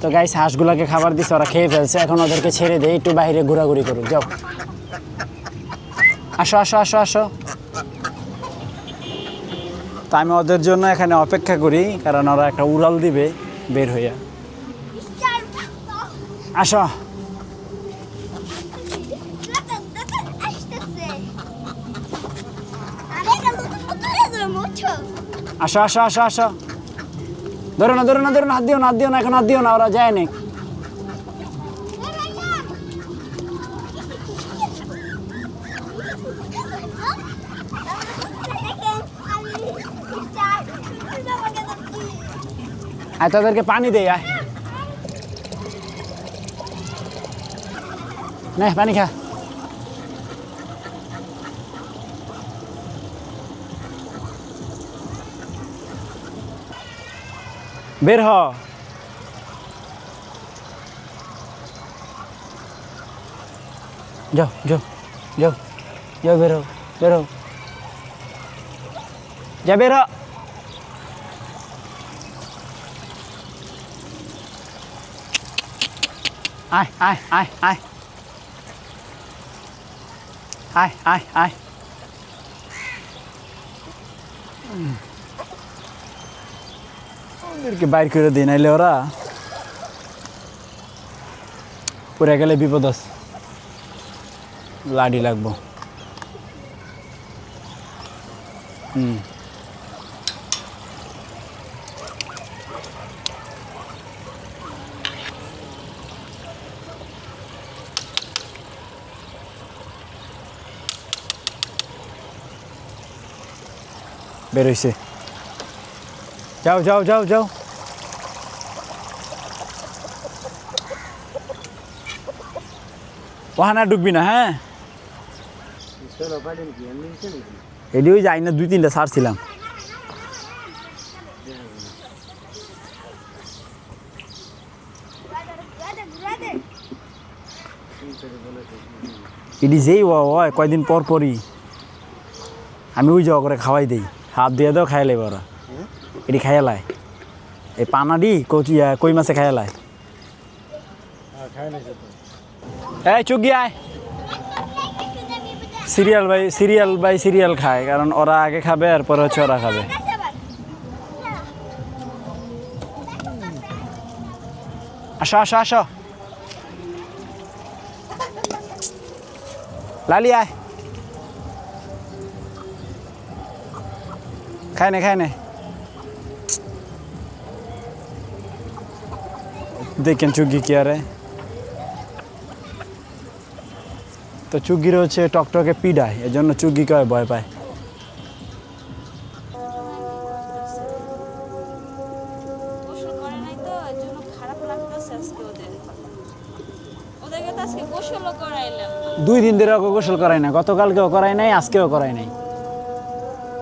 তো গাইস হাঁসগুলোকে খাবার দিচ্ছে ওরা খেয়ে ফেলছে। এখন ওদেরকে ছেড়ে দেয় একটু বাইরে ঘোরাঘুরি করুক যাও। আসো আসো আসো আসো। তা আমি ওদের জন্য এখানে অপেক্ষা করি কারণ ওরা একটা উড়াল দিবে বের হইয়া। আসো। আসো আসো আসো আসো। ধরো না ধরো না ধরো না, হাত দিও না, হাত দিও না, এখন হাত দিও না, ওরা যায় না। আয়, তাদেরকে পানি দেই, আয়। নে, পানি খা। বের হ যাও যাও যাও যাও বের হো বের হো যা বের হ আয় আয় আয় আয় আয় আয় আয় ওদেরকে বাইর করে দিই নাইলে ওরা পড়ে গেলে বিপদ আছে লাডি লাগবো হুম বেরোইছে যাও যাও যাও যাও। আর ঢুকবি না হ্যাঁ? এটি ওই যাই না দুই তিনটা ছাড়ছিলাম এটি যেই ও হয় কয়দিন পর পরই। আমি ওই যাওয়া করে খাওয়াই দেই। হাত দিয়ে দাও খাই লাইব ওরা। এটি খাইয়া লাই এই পানাডি কচি কই মাছে খাইয়া লাই এই চুগি আয়। Serial by serial by serial খায়, কারণ ওরা আগে খাবে, এরপর হচ্ছে ওরা খাবে। আসো আসো আসো। লালি, আয়। খায় নে খায় নে। দেখেন চুগি কি আরে। তো চুগির হচ্ছে টকটকে পিডায় এজন্য চুগি কয় ভয় পায়। জন্য দুই দিন ধরে গোসল করাই না গতকালকেও করাই নাই আজকেও করাই নাই।